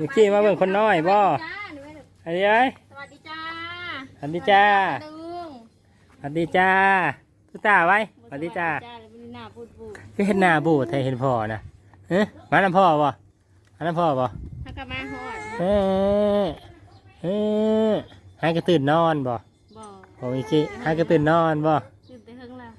มิกกี้มาเบิ่งคนน้อยบ่จ้าหนูไม่ได้อันนี้ไอ้สวัสดีจ้าสวัสดีจ้าลุงสวัสดีจ้าตุ๊ตาไว้สวัสดีจ้าแล้วมันหน้าพูดพูดก็เห็นหน้าบูดให้เห็นพ่อนะเอ๊ะมาน้ำพ่อบ่มาน้ำพ่อบ่ถ้ากลับมาฮอดเอ๊ะเอ๊ะให้กระตื่นนอนบ่บ่โอ้มิกกี้ให้กระตื่นนอนบ่ตื่นแต่เฮิงแล้ว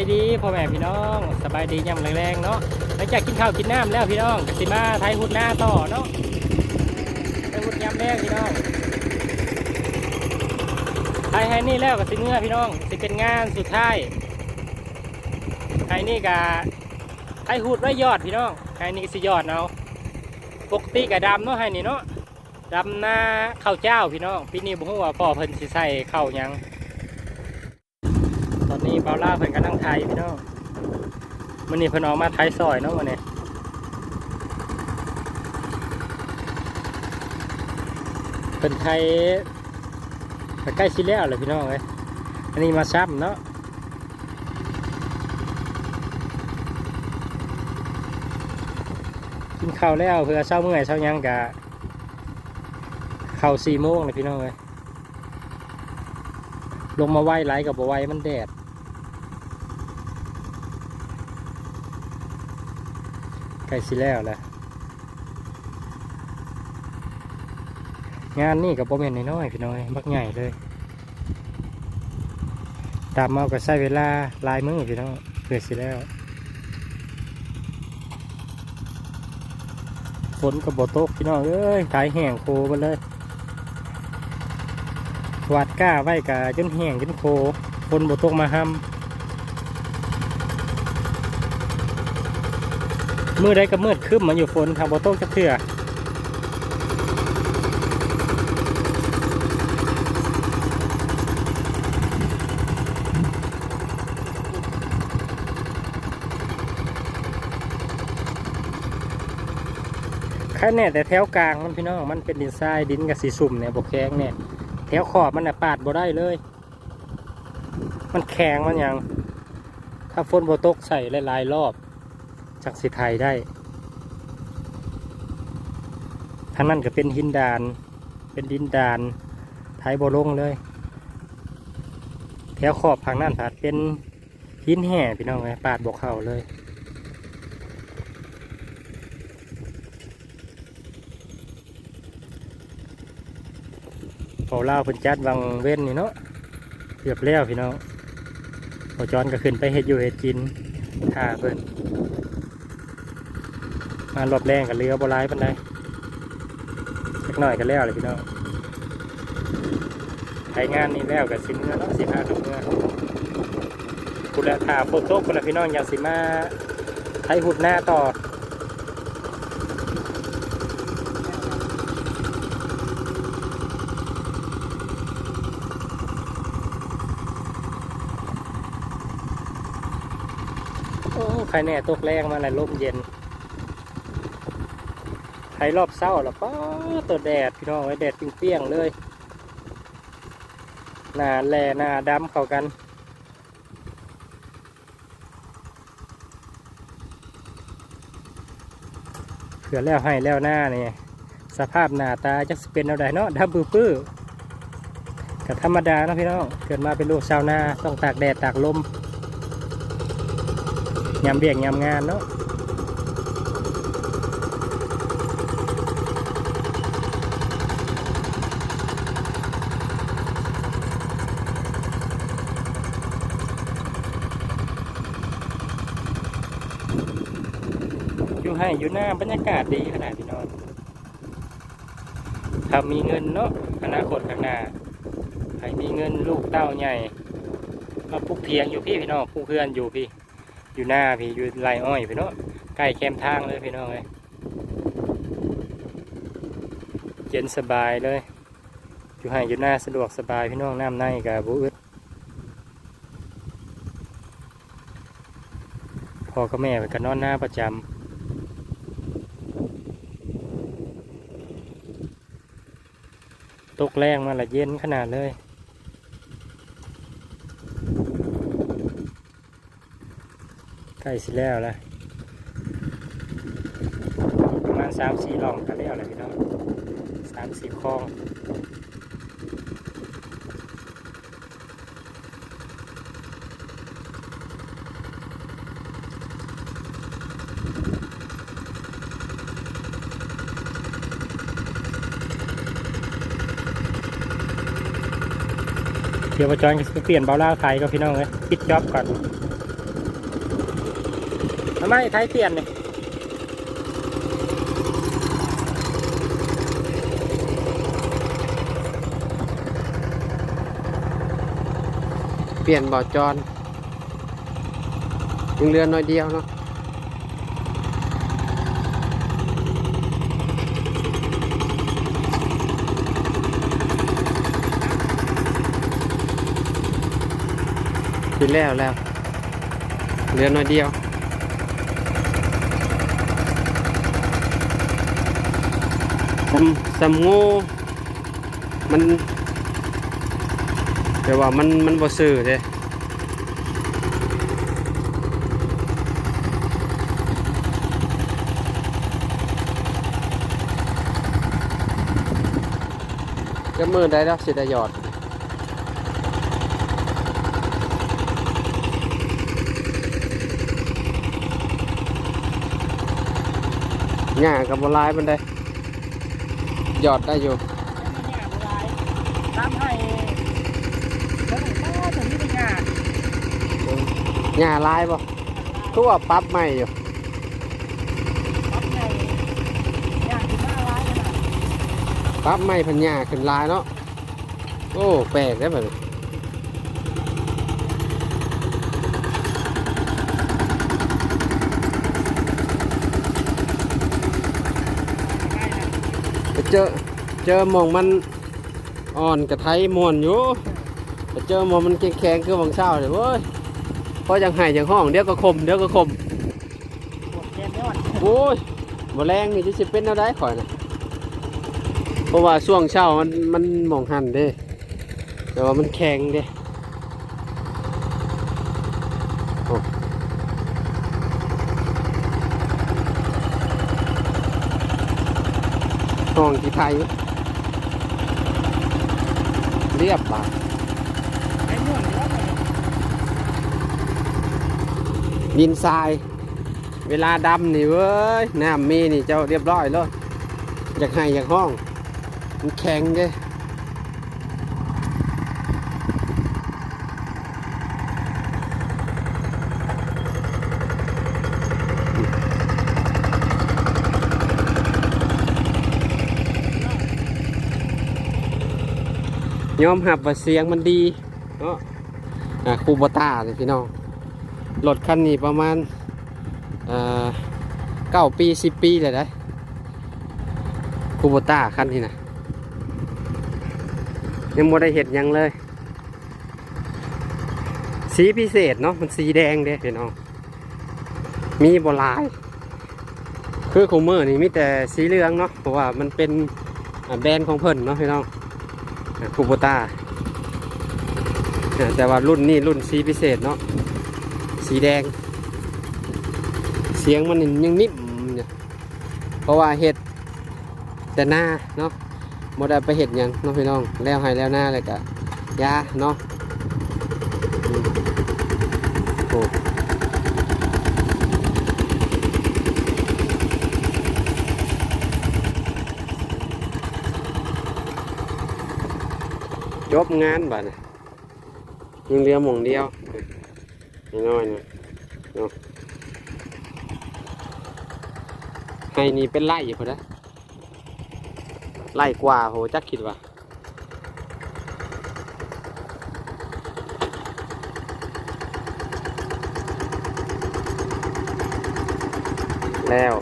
ายดีพ่อแม่พี่น้องสบายดียามแรงๆเนาะหลังจากกินข้าวกินน้ำแล้วพี่น้องกสิมาไทยหุ่นหน้าต่อเนาะไทยหุ่นยามแรกพี่น้องไอ้ไอ้นี่แล้วกับสิเมื่อพี่น้องสิเป็นงานสุดท้ายไอ้นี่กะไอ้หูดไว้ยอดพี่น้องไอ้นี่ก็สิยอดเอาะปกติกะดำเนาะไอ้นี่เนาะดำหน้าข้าวเจ้าพี่น้องปีนี้บ่ฮู้ว่าพ่อเพิ่นสิใส่ข้าวยัง เบาล่าเพิ่นกำลังไทยพี่น้องมื้อนี้เพิ่นออกมาไทยซอยเนาะมื้อนี้เพิ่นไทยใกล้ชิแล้วเลยพี่น้องเอ้ยอันนี้มาซ้ำเนาะกินข้าวแล้วเพื่อเช้าเมื่อยเช้ายังกะข้าวสี่โมงเลยพี่น้องเอ้ยลงมาไหวไหลกับบ่ไหวมันแดด ใกล้ชิแล้วแหละงานนี่กับโปเมนน้อยๆพี่น้อยบักใหญ่เลยตามมาก็ใช้เวลาลายมือพี่น้องเพื่อสิแล้วฝนกับบตกพี่น้องเอ้ยขายแห้งโคไปเลยวัดก้าไว้กะจนแห้งจนโคฝนบตกมาห้ำ มือใดก็มืดขึ้นมาอยู่ฝนทางบโตกจะเถื่อแค่เนี่ยแต่แถวกลางมันพี่น้องมันเป็นดินทรายดินกับสีสุ่มเนี่ยบกแข็งเนี่ยแถวขอบมันน่ะปาดบ่ได้เลย มันแข็งมันย่างถ้าฝนบ่ตกใส่หลายๆรอบ จักสิไทยได้ทางนั้นก็เป็นหินดาน เป็นดินดานไทยบลงเลย แถวขอบทางนั้นผาดเป็นหินแห่พี่น้องไงปาดบกเข่าเลยพอเล่าเพิ่นจัดวังเว้นนี่เนาะเรียบแล้วพี่น้องพอจอนก็ขึ้นไปเห็ดอยู่เห็ดกินท่าเพิ่นารอบแรงกับเรือบราณปันไดสักหน่อยก็แล้วเลยพี่น้องใช้งานนี่แล้วกับสิเมื่อเนาะสิบห้ากับเมื่อคุณละถ่าโฟโต้คุณละพี่น้องอยากสิมาไทยหุดหน้าต่อโอ้ใครแน่ตกแรงมาเลยลมเย็น ใครรอบเศร้าหรอป้าตัวแดดพี่น้องไอ้แดดเปรี้ยงๆเลย หนาแหล่หนาดำเข้ากันเผื่อแล้วให้แล้วหน้านี่สภาพหน้าตาจะเป็นเอาไดเนาะดำปื้อๆกับธรรมดาเนาะพี่น้องเกิดมาเป็นลูกชาวนาต้องตากแดดตากลมยำเบียกยำงานเนาะ อยู่หน้าบรรยากาศดีขนาดพี่น้องถ้ามีเงินเนาะอนาคตข้างหน้าใครมีเงินลูกเต้าใหญ่มาปลูกเทียงอยู่พี่พี่น้องปลูกเพื่อนอยู่พี่ อยู่หน้าพี่อยู่ไรอ้อยพี่น้องใกล้แคมทางเลยพี่น้องเลยเย็นสบายเลย อยู่ให้อยู่หน้าสะดวกสบายพี่น้องน้ำในกับบุอึดพออกับแม่ไปกันนอนหน้าประจำ ตกแรงมาละเย็นขนาดเลย ใกล้สิแล้วละประมาณสามสี่ลองกันแล้วเละพี่น้องสามสี่คลอง ดี๋ยวประจอนจะเปลี่ยนเบาล่าไทยก็พี่น้องเลยปิดจ็อบก่อนทำไมไทยเปลี่ยนเนี่ยเปลี่ยนบ่อจอนยังเรือน้อยเดียวเนาะ ปิดแล้วแล้วเรือน้อยเดียวสำสำงูมันแต่ว่ามันมันบ่ซื่อเด้จะมือได้แล้วสิได้ยอด หญ้ากับบลายมันได้หยอดได้อยู่ตามให้แล้วหนก็ถึงที่เป็นงาหญ้าลายบ่คือว่าปรั๊บใหม่อยู่ปั๊บไงงานที่หน้าร้ายขนาดปรั๊บใหม่พันหญ้าขึ้นลายเนาะโอ้แปลกได้แบบนี้ ใกล้นะ ไป เจอเจอหมองมันอ่อนกระไทยมวนอยู่แต่เจอหมองมันแข็งๆคือวังเช้าเลยเว้ยเพราะยังหายยังห้องเดี๋ยวก็คมเดี๋ยวก็คมโอ้ยบแรงนี่จะสิเป็นเอาได้ข่อยนะเพราะว่าช่วงเช้ามันมันหมองหันเด้ แต่ว่ามันแข็งเด้โอ้ห้ องที่ไทย เรียบปากไอ้ม่วนนี่ว่าไงดินทราย เวลาดำนี่เว้ยน้ำมีนี่เจ้าเรียบร้อยเลยอยากให้อยากห้อง มันแข็งเลย ยอมหับว่าเสียงมันดีเนาะคูโบต้าเลยพี่น้องรถคันนี้ประมาณเก้าปีสิบปีเลยได้คูโบต้าคันนี้นะยังไม่ได้เห็นยังเลย สีพิเศษเนาะมันสีแดงเด้พี่น้องมีบลาย คือคูเมอร์นี่มีแต่สีเหลืองเนาะเพราะว่ามันเป็นแบรนด์ของเพิ่นเนาะพี่น้อง คูโบต้าแต่ว่ารุ่นนี้รุ่นสีพิเศษเนาะสีแดง เสียงมันยังนิ่มอยู่เพราะว่าเห็ดแต่หน้าเนาะโมด้ไปเห็ดยังน้องพี่น้องแล้วให้แล้วหน้าเลยกะยาเนาะโอ้ บงานบัดนี้ยังเหลือมองเดียวน้อยนะเนาะให้นี่เป็นไล่อยู่พอนะไล่กว่าโหจักคิดว่าแล้ว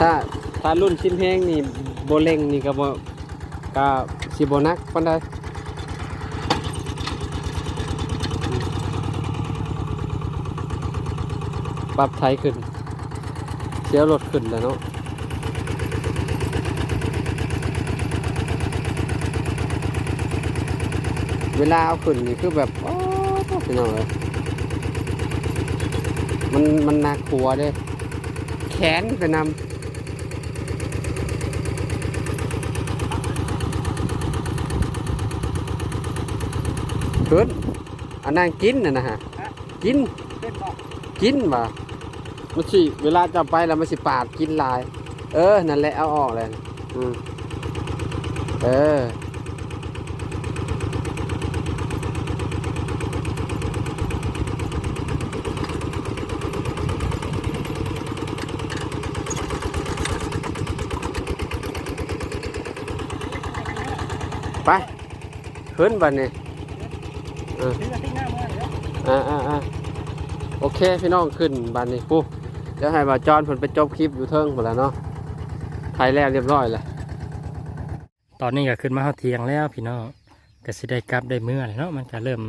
ถ้ารุ่นชิ้นแห้งนี่โบเล็งนี่ก็บ่ก็สิบ่นักปานใดปรับไทยขึ้นเสียวรถขึ้นแล้วเนาะเวลาเอาขึ้นนี่คือแบบโอ้พี่น้องเลยมันมันน่ากลัวเด้แขนไปนำขึ้น อันนั้นกินน่ะนะฮะ กิน เป็นบอกินว่ะมันสิเวลาจะไปแล้วมันสิปาดกินลาย เออ นั่นแหละเอาออกเลยอืมเออ ไปขึ้นบันนี้ เออซื้อ อ่าอ่าอ่าโอเคพี่น้องขึ้นบันนี้ปุ๊บเดี๋ยวให้บาจอนผลไปจบคลิปอยู่เทิงหมดแล้วเนาะถ่ายแล้วเรียบร้อยแล้วตอนนี้ก็ขึ้นมาเฮาเทียงแล้วพี่น้องก็สิได้กลับได้เมื่อแล้วเนาะมันก็เริ่ม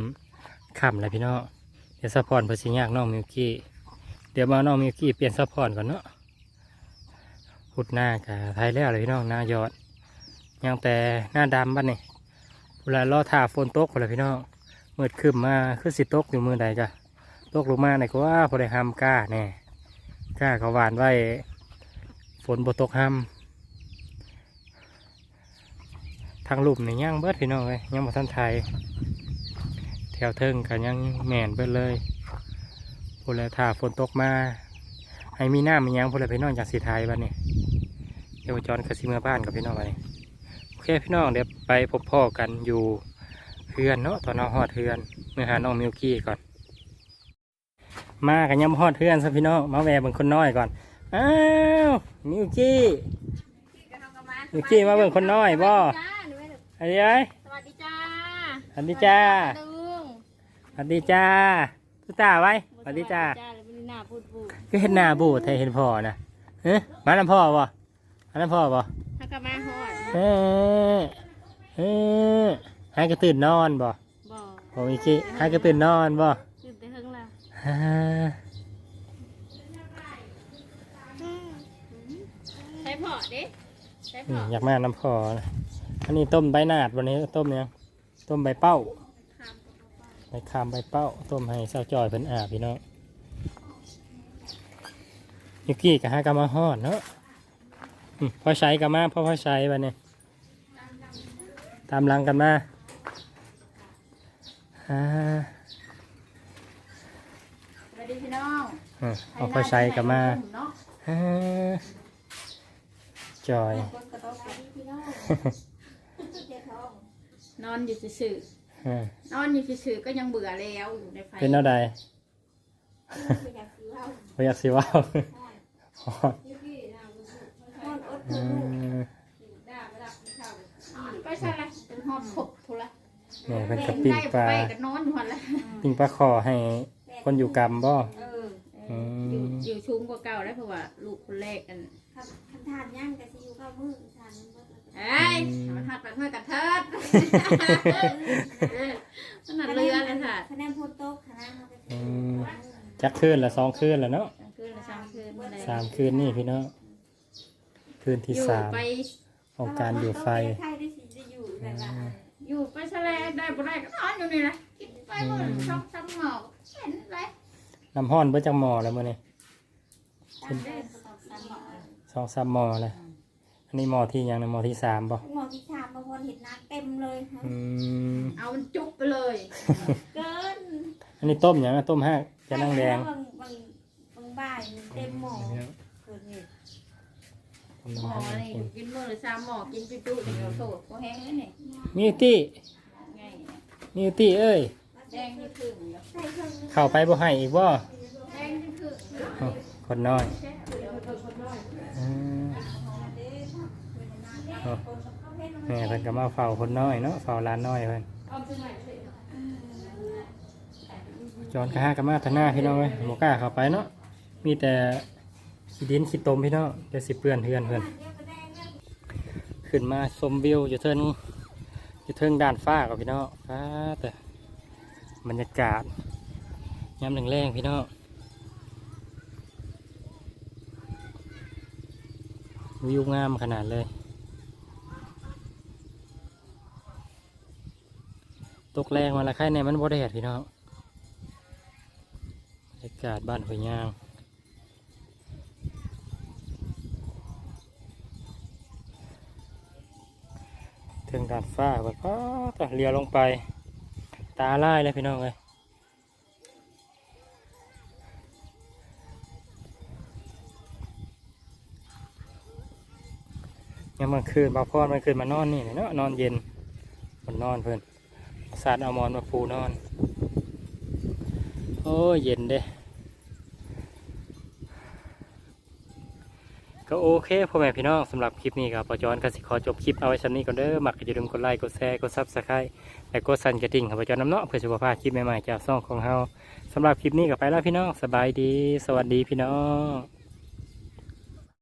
ค่ำแล้วพี่น้องเดี๋ยวซัพพอร์ตเพื่อสิยากน้องมิวกี้เดี๋ยวมาน้องมิวกี้เปลี่ยนซัพพอร์ตก่อนเนาะพุดหน้ากับไทยแล้วเลยพี่น้องหน้ายอดยังแต่หน้าดำบ้านนี่เวลารอถ่าฝนตกคนละพี่น้อง เมืดขึ้นมาคือสิตกอยู่มือใดจ้ะตกลงมาไหนก็ว่าพอได้ห้ามกล้าแน่กล้าก็หวานไว้ ฝนบ่ตกห้ามทางลุ่มนี่ยังเบิดพี่น้องเลยยังบ่ทันไทยแถวเทิงกันยังแม่นเบิดเลยพอแล้วถ้าฝนตกมา ให้มีหน้ำมีหยังพอแล้วพี่น้องจากสีไทยบ้านนี้เดี๋ยวจอนกสิเมื่อบ้านกับพี่น้องบ้านนี้โอเคพี่น้องเดี๋ยวไปพบพ่อกันอยู่ เฮือนเนาะตอนน้องฮอดเฮือนเมื่อหาน้องมิวกี้ก่อน มากันยำฮอดเฮือนซะพี่น้องมาแวะเบิ่งคนน้อยก่อนอ้าวมิวกี้มิวกี้มาเบิ่งคนน้อยบ่จ้าหนูไม่ได้อะไรเอ้ยสวัสดีจ้าสวัสดีจ้าลุงสวัสดีจ้าตุ๊ตาไว้สวัสดีจ้าจ้าเลยเป็นหน้าพูดพูดก็เห็นหน้าบูดไทยเห็นพ่อนะเฮ้ยมาน้ำพ่อบ่มาน้ำพ่อบ่ถ้ากลับมาฮอดเฮ้ยเฮ้ ยให้กระตื่นนอนบ่บ่ผมอีกทีให้กระตื่นนอนบ่ตื่นแต่เฮิงแล้วฮ่าใช้พอเด้ใช้พอือมอยากมาน้ำพ่อนะอันนี้ต้มใบนาดวันนี้ต้มยังต้มใบเป้าใบคามใบเป้าต้มให้เศร้าจอยเพิ่นอาบพี่น้องยุกี้กับฮากามาฮอดเนาะอืมพอใช้กันมาพอพอใช้บันนี้ตามหลังกันมา อ่าสวัสดีพี่น้องอืมเอาพอใช้กันมาเนาะอ่าจอยนอนอยู่ซื่ออ่าๆนอนอยู่ซื่อๆก็ยังเบื่อแล้วอยู่ในไฟเป็นเท่าใดพอยากสิเว่าอืมไปใช่ละเป็นหอดขบทุละ เนี่ยเป็นกระปิ้งปลาไปกับนอนอยู่หันละปิ้งปลาคอให้คนอยู่กรรมบ่ เอออือยู่ม อยู่ชุ้งกว่าเก่าแล้วเพราะว่าลูกคนแรกกันคันคันทานย่างแต่สิอยู่ข้าวมือทานมันเบิดแล้วก็เอ้ยมันหัดไปเมื่อกันเทิดเออมันหัดเรือเลยค่ะคะแนนโพโต๊ะคณะเขาไปอืม จักคืนละสองคืนแล้วเนาะกลางคืนละสามคืนเมื่อใดสามคืนนี่พี่น้องคืนที่อยู่สามไป ของการอยู่ไฟไทยได้สิจะอยู่แบบว่า อยู่ไปทะเลได้บ่ได้ก็นอนอยู่นี่นะกินไปหมดช่องซ้ำหมอกเห็นไรน้ำห้อนเบิ่จังหมอแล้วมื้อนี้ตามได้สองสามหมอสองสามหมอแล้วอันนี้หมอที่ยังนะหมอที่สามบ่หมอที่ชามบางคนเห็นน้ำเต็มเลยอืมเอามันจุกไปเลยเกินอันนี้ต้มอย่างนะต้มห้าจะนั่งแดงบางบางบางบ่ายเต็มหมอเกินเหตุต้ม หมอน้ำห้านี่กินกินมื้อละสามหมอกินจุๆเดี๋ยวโสดก็แห้งเลยนี่มิวตี้ไงมิวตี้เอ้ยแดงที่ครึ่งเดี๋ยวใส่เครื่องนึงเข้าไปบ่ให้อีกบ่แดงที่ครึ่งอ้าวคนน้อยอืมเอาแม่เพิ่นก็มาเฝ้าคนน้อยเนาะเฝ้าหลานน้อยเพิ่นจอนกะฮากะมาทางหน้าพี่น้องเอ้ยบ่กล้าเข้าไปเนาะมีแต่ ขี้ดินขี้ตมพี่น้องเดี๋ยวสิเปื้อนเพื่อนเพื่อนขึ้นมาชมวิวอยู่เทิงอยู่เทิงด่านฟ้ากับพี่น้องฟ้าแต่บรรยากาศยามแรงพี่น้องวิวงามขนาดเลย ตกแรงมาละครเนี่ยมันบ่ได้แดดพี่น้องบรรยากาศบ้านหัวยยาง ด่านฟ้าแบบอ้าต่เรือลงไป ตาลายเลยพี่น้องเลยยังมันคืนบาพอดมันคืนมานอนนี่เนาะนอนเย็นมันนอนเพื่อนสาดเอามอนมาปูนอน โอ้เย็นเด้ ก็โอเคพ่อแม่พี่น้องสำหรับคลิปนี้ครับปอจอนกสิขอจบคลิปเอาไว้ชั้นนี้ก่อนเด้อมักก็อย่าลืมกดไลค์กดแชร์กดซับสไครต์และกดสั่นกระดิ่งครับปอจอนน้ำเนาะเพื่อสุขภาพคลิปใหม่ๆจากซ่องของเฮาสำหรับคลิปนี้ก็ไปแล้วพี่น้องสบายดี สวัสดีพี่น้อง